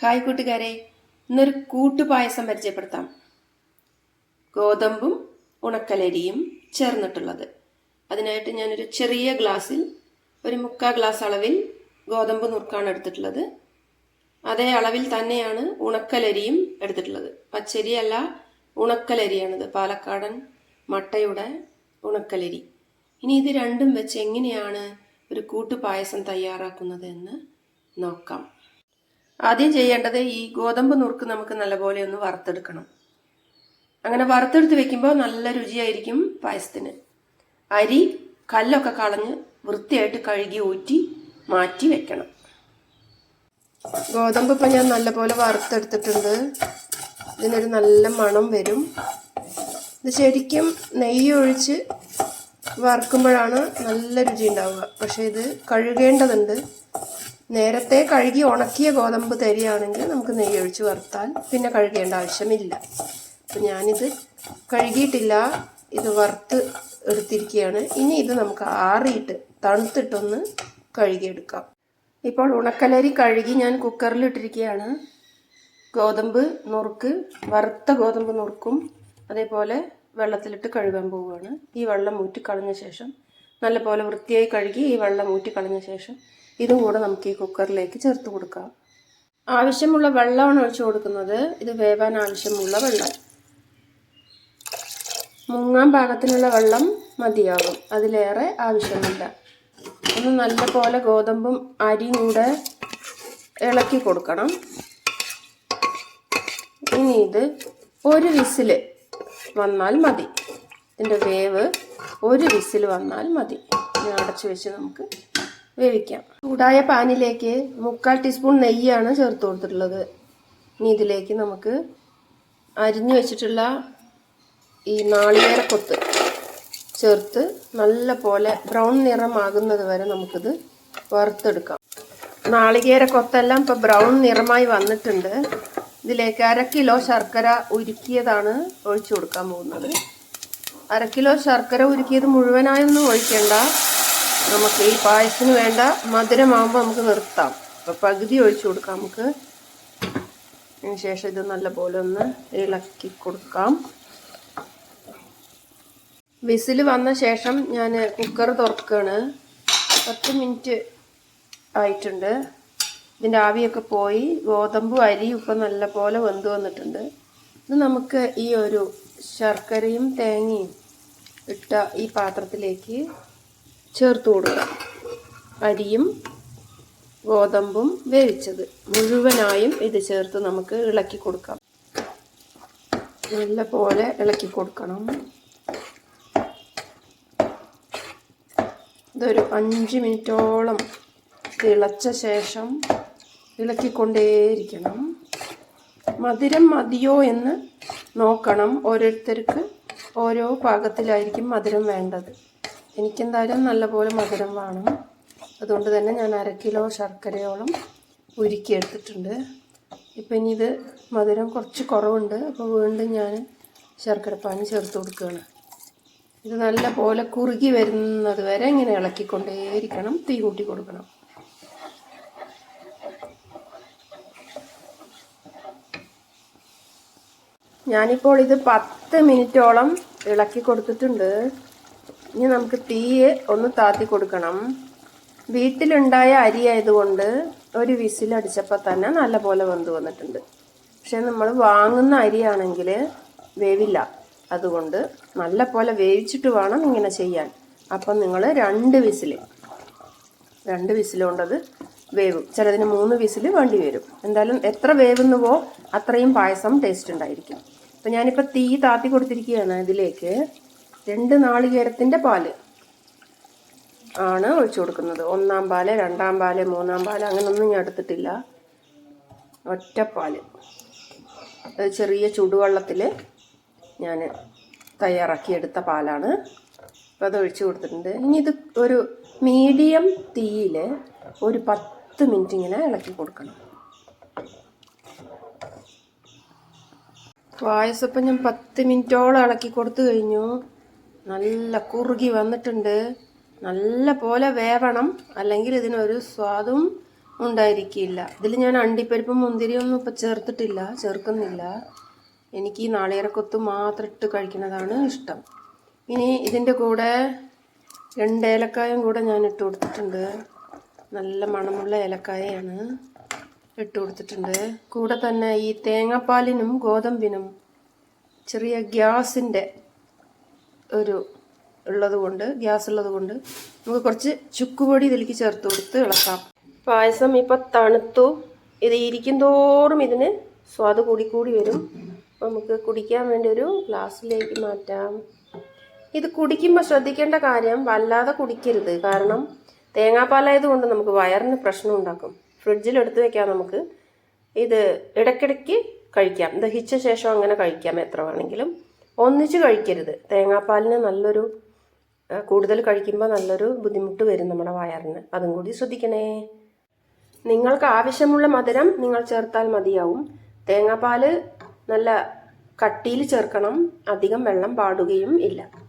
Hi കൂട്ടുകാരെ ഇന്നൊരു കൂട്ടുപായസം പരിചയപ്പെടുത്താം. ഗോതമ്പും ഉണക്കലരിയും ചേർന്നിട്ടുള്ളത്. അതിനായിട്ട് ഞാനൊരു ചെറിയ ഗ്ലാസ്സിൽ ഒരു മുക്കാൽ ഗ്ലാസ് അളവിൽ ഗോതമ്പ് നുറുക്കാണ് എടുത്തിട്ടുള്ളത്. അതേ അളവിൽ തന്നെയാണ് ഉണക്കലരിയും എടുത്തിട്ടുള്ളത്. പച്ചരിയല്ല ഉണക്കലരിയാണിത്. പാലക്കാടൻ മട്ടയുടെ ഉണക്കലരി. ഇനി ഇത് രണ്ടും വെച്ച് എങ്ങനെയാണ് ഒരു കൂട്ടുപായസം തയ്യാറാക്കുന്നത് എന്ന് നോക്കാം. ആദ്യം ചെയ്യേണ്ടത് ഈ ഗോതമ്പ് നുറുക്ക് നമുക്ക് നല്ലപോലെ ഒന്ന് വറുത്തെടുക്കണം. അങ്ങനെ വറുത്തെടുത്ത് വെക്കുമ്പോൾ നല്ല രുചിയായിരിക്കും പായസത്തിന്. അരി കല്ലൊക്കെ കളഞ്ഞ് വൃത്തിയായിട്ട് കഴുകി ഊറ്റി മാറ്റി വെക്കണം. ഗോതമ്പ് ഇപ്പം ഞാൻ നല്ലപോലെ വറുത്തെടുത്തിട്ടുണ്ട്. ഇതിനൊരു നല്ല മണം വരും. ഇത് ശരിക്കും നെയ്യ് ഒഴിച്ച് വറുക്കുമ്പോഴാണ് നല്ല രുചി ഉണ്ടാവുക. പക്ഷേ ഇത് കഴുകേണ്ടതുണ്ട്. നേരത്തെ കഴുകി ഉണക്കിയ ഗോതമ്പ് തരികയാണെങ്കിൽ നമുക്ക് നെയ്യ് ഒഴിച്ച് വറുത്താൽ പിന്നെ കഴുകേണ്ട ആവശ്യമില്ല. അപ്പം ഞാനിത് കഴുകിയിട്ടില്ല. ഇത് വറുത്ത് എടുത്തിരിക്കുകയാണ്. ഇനി ഇത് നമുക്ക് ആറിയിട്ട് തണുത്തിട്ടൊന്ന് കഴുകിയെടുക്കാം. ഇപ്പോൾ ഉണക്കലരി കഴുകി ഞാൻ കുക്കറിൽ ഇട്ടിരിക്കുകയാണ്. ഗോതമ്പ് നുറുക്ക് വറുത്ത ഗോതമ്പ് നുറുക്കും. അതേപോലെ വെള്ളത്തിലിട്ട് കഴുകാൻ പോവുകയാണ്. ഈ വെള്ളം ഊറ്റി കളഞ്ഞ ശേഷം നല്ലപോലെ വൃത്തിയായി കഴുകി ഈ വെള്ളം ഊറ്റി കളഞ്ഞ ശേഷം ഇതും കൂടെ നമുക്ക് ഈ കുക്കറിലേക്ക് ചേർത്ത് കൊടുക്കാം. ആവശ്യമുള്ള വെള്ളമാണ് ഒഴിച്ചു കൊടുക്കുന്നത്. ഇത് വേവാൻ ആവശ്യമുള്ള വെള്ളം. മുങ്ങാൻ പാകത്തിനുള്ള വെള്ളം മതിയാകും. അതിലേറെ ആവശ്യമില്ല. ഒന്ന് നല്ലപോലെ ഗോതമ്പും അരിയും കൂടെ ഇളക്കി കൊടുക്കണം. ഇനി ഇത് ഒരു വിസിൽ വന്നാൽ മതി. ഇതിന്റെ വേവ് ഒരു വിസിൽ വന്നാൽ മതി. ഇനി അടച്ചു വെച്ച് നമുക്ക് വേവിക്കാം. ചൂടായ പാനിലേക്ക് മുക്കാൽ ടീസ്പൂൺ നെയ്യാണ് ചേർത്ത് കൊടുത്തിട്ടുള്ളത്. ഇനി ഇതിലേക്ക് നമുക്ക് അരിഞ്ഞു വെച്ചിട്ടുള്ള ഈ നാളികേരക്കൊത്ത് ചേർത്ത് നല്ല പോലെ ബ്രൗൺ നിറമാകുന്നത് വരെ നമുക്കിത് വറുത്തെടുക്കാം. നാളികേരക്കൊത്തെല്ലാം ഇപ്പോൾ ബ്രൗൺ നിറമായി വന്നിട്ടുണ്ട്. ഇതിലേക്ക് അര കിലോ ശർക്കര ഉരുക്കിയതാണ് ഒഴിച്ചു കൊടുക്കാൻ പോകുന്നത്. അര കിലോ ശർക്കര ഉരുക്കിയത് മുഴുവനായൊന്നും ഒഴിക്കേണ്ട. നമുക്ക് ഈ പായസത്തിന് വേണ്ട മധുരമാകുമ്പോൾ നമുക്ക് നിർത്താം. അപ്പോൾ പകുതി ഒഴിച്ചു കൊടുക്കാം നമുക്ക്. ശേഷം ഇത് നല്ലപോലെ ഒന്ന് ഇളക്കി കൊടുക്കാം. വിസിൽ വന്ന ശേഷം ഞാൻ കുക്കർ തുറക്കുകയാണ് പത്ത് മിനിറ്റ് ആയിട്ടുണ്ട്. ഇതിന്റെ ആവിയൊക്കെ പോയി. ഗോതമ്പും അരിയും ഇപ്പം നല്ലപോലെ വെന്ത് വന്നിട്ടുണ്ട്. ഇത് നമുക്ക് ഈ ഒരു ശർക്കരയും തേങ്ങയും ഇട്ട ഈ പാത്രത്തിലേക്ക് ചേർത്ത് കൊടുക്കാം അരിയും ഗോതമ്പും വേവിച്ചത്. മുഴുവനായും ഇത് ചേർത്ത് നമുക്ക് ഇളക്കി കൊടുക്കാം. നല്ല പോലെ ഇളക്കി കൊടുക്കണം. ഇതൊരു അഞ്ച് മിനിറ്റോളം തിളച്ച ശേഷം ഇളക്കിക്കൊണ്ടേയിരിക്കണം. മധുരം മതിയോ എന്ന് നോക്കണം. ഓരോരുത്തർക്ക് ഓരോ പാകത്തിലായിരിക്കും മധുരം വേണ്ടത്. എനിക്കെന്തായാലും നല്ലപോലെ മധുരം വേണം. അതുകൊണ്ട് തന്നെ ഞാൻ അര കിലോ ശർക്കരയോളം ഉരുക്കിയെടുത്തിട്ടുണ്ട് ഇപ്പം ഇനി ഇത് മധുരം കുറച്ച് കുറവുണ്ട്. അപ്പോൾ വീണ്ടും ഞാൻ ശർക്കരപ്പാനി ചേർത്ത് കൊടുക്കുകയാണ്. ഇത് നല്ലപോലെ കുറുകി വരുന്നത് വരെ ഇങ്ങനെ ഇളക്കിക്കൊണ്ടേയിരിക്കണം. തീ കൂട്ടി കൊടുക്കണം. ഞാനിപ്പോൾ ഇത് പത്ത് മിനിറ്റോളം ഇളക്കി കൊടുത്തിട്ടുണ്ട്. ഇനി നമുക്ക് തീയെ ഒന്ന് താത്തി കൊടുക്കണം. വീട്ടിലുണ്ടായ അരി ആയതുകൊണ്ട് ഒരു വിസിലടിച്ചപ്പോൾ തന്നെ നല്ലപോലെ വെന്ത് വന്നിട്ടുണ്ട്. പക്ഷെ നമ്മൾ വാങ്ങുന്ന അരിയാണെങ്കിൽ വേവില്ല. അതുകൊണ്ട് നല്ല പോലെ വേവിച്ചിട്ട് വേണം ഇങ്ങനെ ചെയ്യാൻ. അപ്പം നിങ്ങൾ രണ്ട് വിസിൽ രണ്ട് വിസിലുകൊണ്ടത് വേവും. ചിലതിന് മൂന്ന് വിസിൽ വേണ്ടി വരും. എന്തായാലും എത്ര വേവുന്നുവോ അത്രയും പായസം ടേസ്റ്റ് ഉണ്ടായിരിക്കും. അപ്പം ഞാനിപ്പോൾ തീ താത്തി കൊടുത്തിരിക്കുകയാണ് ഇതിലേക്ക്. രണ്ട് നാളികേരത്തിന്റെ പാൽ ആണ് ഒഴിച്ചു കൊടുക്കുന്നത്. ഒന്നാം പാൽ രണ്ടാം പാൽ മൂന്നാം പാൽ അങ്ങനൊന്നും ഞാൻ എടുത്തിട്ടില്ല. ഒറ്റപ്പാൽ അത് ചെറിയ ചുടുവെള്ളത്തിൽ ഞാൻ തയ്യാറാക്കിയെടുത്ത പാലാണ്. അപ്പോൾ അത് ഒഴിച്ചു കൊടുത്തിട്ടുണ്ട്. ഇനി ഇത് ഒരു മീഡിയം തീയിൽ ഒരു പത്ത് മിനിറ്റ് ഇങ്ങനെ ഇളക്കി കൊടുക്കണം. പായസപ്പം ഞാൻ പത്ത് മിനിറ്റോളം ഇളക്കി കൊടുത്തു കഴിഞ്ഞു. നല്ല കുറുകി വന്നിട്ടുണ്ട്. നല്ല പോലെ വേവണം. അല്ലെങ്കിൽ ഇതിനൊരു സ്വാദും ഉണ്ടായിരിക്കില്ല. ഇതിൽ ഞാൻ അണ്ടിപ്പരിപ്പും മുന്തിരിയൊന്നും ഇപ്പം ചേർത്തിട്ടില്ല. ചേർക്കുന്നില്ല. എനിക്ക് ഈ നാളികേരക്കൊത്ത് മാത്രം ഇട്ട് കഴിക്കുന്നതാണ് ഇഷ്ടം. ഇനി ഇതിന്റെ കൂടെ രണ്ട് ഏലക്കായും കൂടെ ഞാൻ ഇട്ട് കൊടുത്തിട്ടുണ്ട്. നല്ല മണമുള്ള ഏലക്കായയാണ് ഇട്ട് കൊടുത്തിട്ടുണ്ട്. കൂടെ തന്നെ ഈ തേങ്ങാപ്പാലിനും ഗോതമ്പിനും ചെറിയ ഗ്യാസിന്റെ ഒരു ഉള്ളത് കൊണ്ട് ഗ്യാസ് ഉള്ളത് കൊണ്ട് നമുക്ക് കുറച്ച് ചുക്കുപൊടി ഇതിലേക്ക് ചേർത്ത് കൊടുത്ത് ഇളക്കാം. പായസം ഇപ്പൊ തണുത്തു. ഇത് ഇരിക്കും തോറും ഇതിന് സ്വാദ് കൂടി കൂടി വരും. നമുക്ക് കുടിക്കാൻ വേണ്ടി ഒരു ഗ്ലാസ്സിലേക്ക് മാറ്റാം. ഇത് കുടിക്കുമ്പോൾ ശ്രദ്ധിക്കേണ്ട കാര്യം വല്ലാതെ കുടിക്കരുത്. കാരണം തേങ്ങാപ്പാലായത് കൊണ്ട് നമുക്ക് വയറിന് പ്രശ്നം ഉണ്ടാക്കും. ഫ്രിഡ്ജിൽ എടുത്തു വെക്കാം നമുക്ക് ഇത് ഇടയ്ക്കിടയ്ക്ക് കഴിക്കാം. ദഹിച്ച ശേഷം അങ്ങനെ കഴിക്കാം എത്ര വേണമെങ്കിലും. ഒന്നിച്ച് കഴിക്കരുത്. തേങ്ങാപ്പാലിന് നല്ലൊരു കൂടുതൽ കഴിക്കുമ്പോൾ നല്ലൊരു ബുദ്ധിമുട്ട് വരും നമ്മുടെ വയറിന്. അതും കൂടി ശ്രദ്ധിക്കണേ. നിങ്ങൾക്ക് ആവശ്യമുള്ള മധുരം നിങ്ങൾ ചേർത്താൽ മതിയാവും. തേങ്ങാപ്പാൽ നല്ല കട്ടിയിൽ ചേർക്കണം. അധികം വെള്ളം പാടുകയും ഇല്ല.